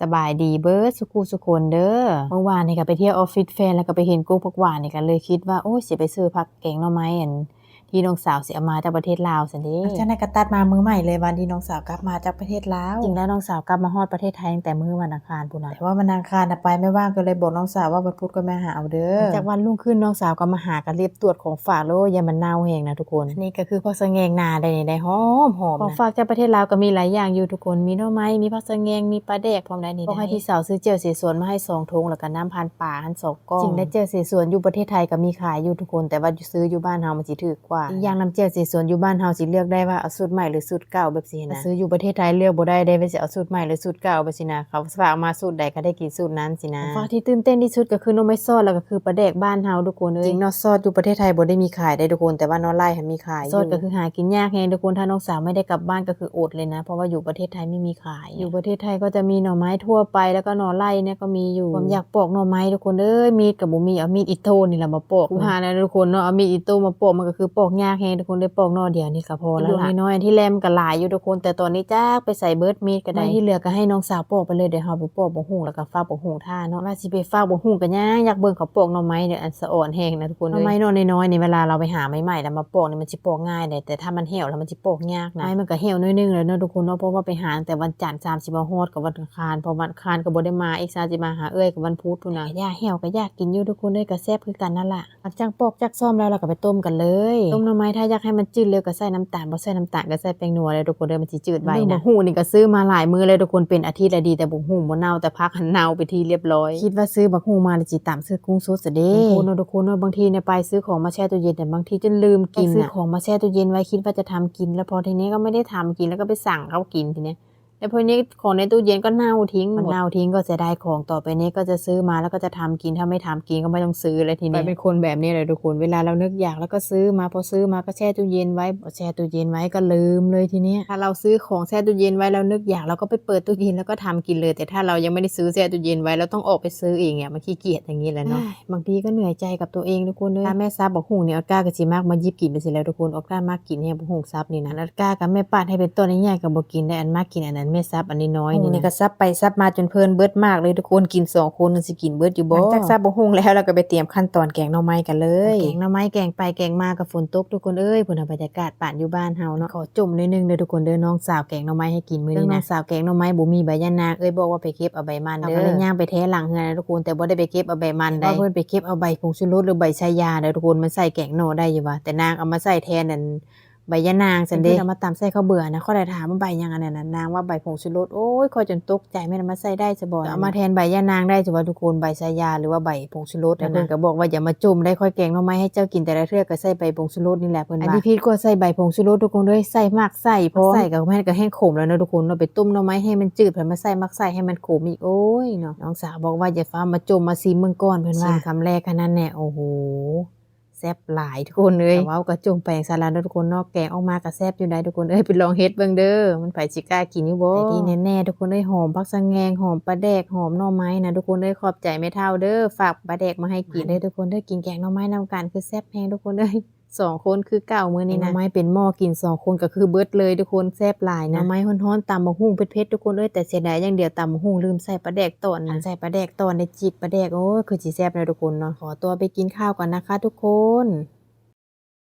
สบายดีเบิร์ดสุกูสุคนเด้อเมื่อวานนี่ก็ไปเที่ยวออฟฟิศแฟนแล้วก็ไปเห็นกุ้งผักหวานนี่ก็เลยคิดว่าโอ้ยสิไปซื้อผักแกงหน่อไม้อัน ที่น้องสาวสิเอามาจากประเทศลาวซั่นเด้เจ้านายก็ตัดมามือใหม่เลยวันที่น้องสาวกลับมาจากประเทศลาวจริงแล้วน้องสาวกลับมาฮอดประเทศไทยตั้งแต่มื้อวันอังคารพุ่นน่ะแต่ว่ามันอังคารน่ะไปไม่ว่างก็เลยบอกน้องสาวว่าวันพุธก็มาหาเอาเด้อจากวันรุ่งขึ้นน้องสาวก็มาหากันเรียบตรวจของฝากแล้วอย่ามันเน่าแห้งนะทุกคนอันนี่ก็คือผักสะแงงนาได้นี่ได้หอมหอมของฝากจากประเทศลาวก็มีหลายอย่างอยู่ทุกคนมีหน่อไม้มีผักสะแงงมีปลาแดกพร้อมได้นี่ก็ให้พี่สาวซื้อเจลสีสวนมาให้สองถุงแล้วก็น้ำพันป่าหันสองก้อนจริงได้เจลสีสวนอยู่ประเทศไทยก็มีขายอยู่ทุกคน แต่ว่าซื้ออยู่บ้านเฮามันสิถูกกว่าอีกอย่างน้ำเจลสีสวนอยู่บ้านเฮาสิเลือกได้ว่าเอาสูตรใหม่หรือสูตรเก่าแบบสินะซื้ออยู่ประเทศไทยเลือกบ่ได้ได้ว่าสิเอาสูตรใหม่หรือสูตรเก่าแบบสินะเขาฝากมาสูตรใดก็ได้กินสูตรนั้นสินะฝากที่ตื่นเต้นที่สุดก็คือหนมไม้ซอดแล้วก็คือปลาแดกบ้านเฮาทุกคนเอ้ยจริงเนาะซอดอยู่ประเทศไทยบ่ได้มีขายได้ทุกคนแต่ว่าเนอไล่ค่ะมีขายซอดก็คือหากินยากแฮงทุกคนถ้าน้องสาวไม่ได้กลับบ้านก็คืออดเลยนะ เพราะว่าอยู่ประเทศไทยไม่มีขาย อยู่ประเทศไทยก็จะมีหน่อไม้ทั่วไปแล้วก็หน่อไล่เนี่ยก็มีอยู่ผมอยากปอกหน่อไม้ทุกคนเอ้ยมีดกับบ่มีเอามีดอิโต้นี่แหละมาปอกกูหานะทุกคนเนาะเอามีดอิโต้มาปอกมันก็คือปอกยากแฮงทุกคนได้ปอกหน่อเดียวนี่ก็พอแล้วล่ะน้อยๆที่แลมก็หลายอยู่ทุกคนแต่ตอนนี้จ้าไปใส่เบิร์ดมีดก็ได้ที่เหลือก็ให้น้องสาวปอกไปเลยเดี๋ยวเฮาไปปอกบ่ฮู้แล้วก็ฝากบ่ฮู้ท่าเนาะว่าสิไปฝากบ่ฮู้กันย่างอยากเบิ่งเขาปอกหน่อไม้เนี่ยอันสะอ่อนแฮงนะทุกคนหน่อไม้หน่อน้อยๆนี่เวลาเราไปหาใหม่ๆแล้วมาปอกนี่มันสิปอกง่ายเลยแต่ถ้ามันเหี่ยวแล้วมันสิปอกยากนะไม้มันก็เหี่ยวน้อยนึงแล้วเนาะทุกคนเนาะเพราะว่าไปหาตั้งแต่วันจันทร์30มาฮอดกับวันอังคารพอวันอังคารก็บ่ได้มาอีกซาสิมาหาเอ้ยกับวันพุธพุ่นน่ะย่าเหี่ยวก็อยากกินอยู่ทุกคนเอ้ยก็แซ่บคือกันนั่นล่ะหลังจากปอกจากซ่อมแล้วเราก็ไปต้มกันเลยต้มหน่อไม้ถ้าอยากให้มันจืดเร็วก็ใส่น้ำตาลบ่ใส่น้ำตาลก็ใส่แป้งนัวเลยทุกคนเด้อมันสิจืดไว้นะบ่ฮู้นี่ก็ซื้อมาหลายมื้อเลยทุกคนเป็นอาทิตย์ละดีแต่บ่ฮู้บ่เน่าแต่พักหันเน่าไปทีเรียบร้อยคิดว่าซื้อบักฮู้มาแล้วสิตามซื้อกุ้งสดซะเด้ทุกคนเนาะทุกคนเนาะบางทีเนี่ยไปซื้อของมาแช่ตู้เย็นแต่บางทีจนลืมกินซื้อของมาแช่ตู้เย็นไว้คิดว่าจะทำกิน แล้วพอทีนี้ก็ไม่ได้ทำกินแล้วก็ไปสั่งเขากินทีเนี้ย แล้วพอนี้ของในตู้เย็นก็เน่าทิ้งมันเน่าทิ้งก็เสียดายของต่อไปนี้ก็จะซื้อมาแล้วก็จะทำกินถ้าไม่ทำกินก็ไม่ต้องซื้อเลยทีนี้ เป็นคนแบบนี้เลยทุกคนเวลาเรานึกอยากแล้วก็ซื้อมาพอซื้อมาก็แช่ตู้เย็นไว้พอแช่ตู้เย็นไว้ก็ลืมเลยทีเนี้ยถ้าเราซื้อของแช่ตู้เย็นไว้แล้วนึกอยากเราก็ไปเปิดตู้เย็นแล้วก็ทำกินเลย แต่ถ้าเรายังไม่ได้ซื้อแช่ตู้เย็นไว้เราต้องออกไปซื้อเองเนี่ยมันขี้เกียจอย่างนี้แหละเนาะ บางทีก็เหนื่อยใจกับตัวเองทุกคนเลยถ้าแม่ซับบอกหุงเนี่ยออดก้ากับจีมากมายิบกินไปสิแล้วทุกคนออดก้ามากกินเนี่ยบอกหุงซับนี่นะออดก้ากับแม่ป้าให้เป็นต้นใหญ่ๆกับบอกกินได้อันมากกินอันนั้นแม่ซับอันนี้น้อยโอ้นี่นี่นะก็ซับไปซับมาจนเพลินเบิดมากเลยทุกคนกินสองคนสิกินเบิดอยู่บ่หลังจากซับบ่ฮุงแล้วเราก็ไปเตรียมขั้นตอนแกงหน่อไม้กันเลย แกงหน่อไม้แกงไปแกงมากับฝนตกทุกคนเอ้ยผลบรรยากาศป่านอยู่บ้านเฮาเนาะขอจุ่มนิดนึงเด้อทุกคนเด้อน้องสาวแกงหน่อไม้ให้กินมื้อนี้นะน้องสาวแกงหน่อไม้บ่มีใบยะนางเอ้ยบอกว่าไปเก็บเอาใบมันเด้อเลยย่างไปแท้หลังเฮือนนะทุกคนแต่บ่ได้ไปเก็บเอาใบมันได้เพิ่นไปเก็บเอาใบผงชูรสหรือใบชายาเด้อทุกคนมันใส่แกงหน่อได้อยู่ว่าแต่นางเอามาใส่แทนนั่น ใบยะนางสันเด้เอามาตำใส่ข้าวเบื่อนะข้อได้ถามว่าใบยังอันนั้นน่ะนางว่าใบผงชูรสโอ้ยคอยจนตกใจไม่นำมาใส่ได้จะบอกเอามาแทนใบยะนางได้จะว่าทุกคนใบชายาหรือว่าใบผงชูรสนะเพิ่นก็บอกว่าอย่ามาจุ่มได้ค่อยแกงหน่อไม้ให้เจ้ากินแต่ละเทื่อก็ใส่ใบผงชูรสนี่แหละเพิ่นว่าอันที่พีทก็ใส่ใบผงชูรสทุกคนด้วยใส่มากใส่เพราะใส่กับแม่ก็แห้งขมแล้วนะทุกคนเราไปต้มหน่อไม้ให้มันจืดเพิ่นมาใส่มักใส่ให้มันขมอีกโอ้ยเนาะน้องสาวบอกว่าอย่าฟ้ามาจุ่มมาซีเมืองก่อนเพิ่นว่าคำแรกแค่นั้นแน่โอ้โห แซ่บหลายทุกคนเลยแต่ว่ากระจงแปลงสาราเด้อทุกคนเนอกแกงออกมาก็แซ่บอยู่ได้ทุกคนเอ้ยไปลองเฮ็ดเบิ่งเด้อมันไผสิกล้ากินอยู่บ่แต่ที่แน่ๆทุกคนเอ้ยหอมผักสะแงงหอมปลาแดกหอมหน่อไม้นะทุกคนเอ้ยขอบใจแม่เฒ่าเด้อฝากปลาแดกมาให้กินเด้อทุกคนเด้อกินแกงหน่อไม้นำกันคือแซ่บแฮงทุกคนเอ้ย สองคนคือเก่ามื้อนี้นะหน่อไม้เป็นหม้อกินสองคนก็คือเบิดเลยทุกคนแซ่บหลายนะหน่อไม้ฮ้อนๆตำบักหุ่งเผ็ดๆทุกคนเอ้ยแต่เสียดายอย่างเดียวตำบักหุ่งลืมใส่ปลาแดกตอนนะใส่ปลาแดกตอนได้จิกปลาแดกโอ้ยคือสิแซ่บเลยทุกคนเนาะขอตัวไปกินข้าวก่อนนะคะ ทุกคน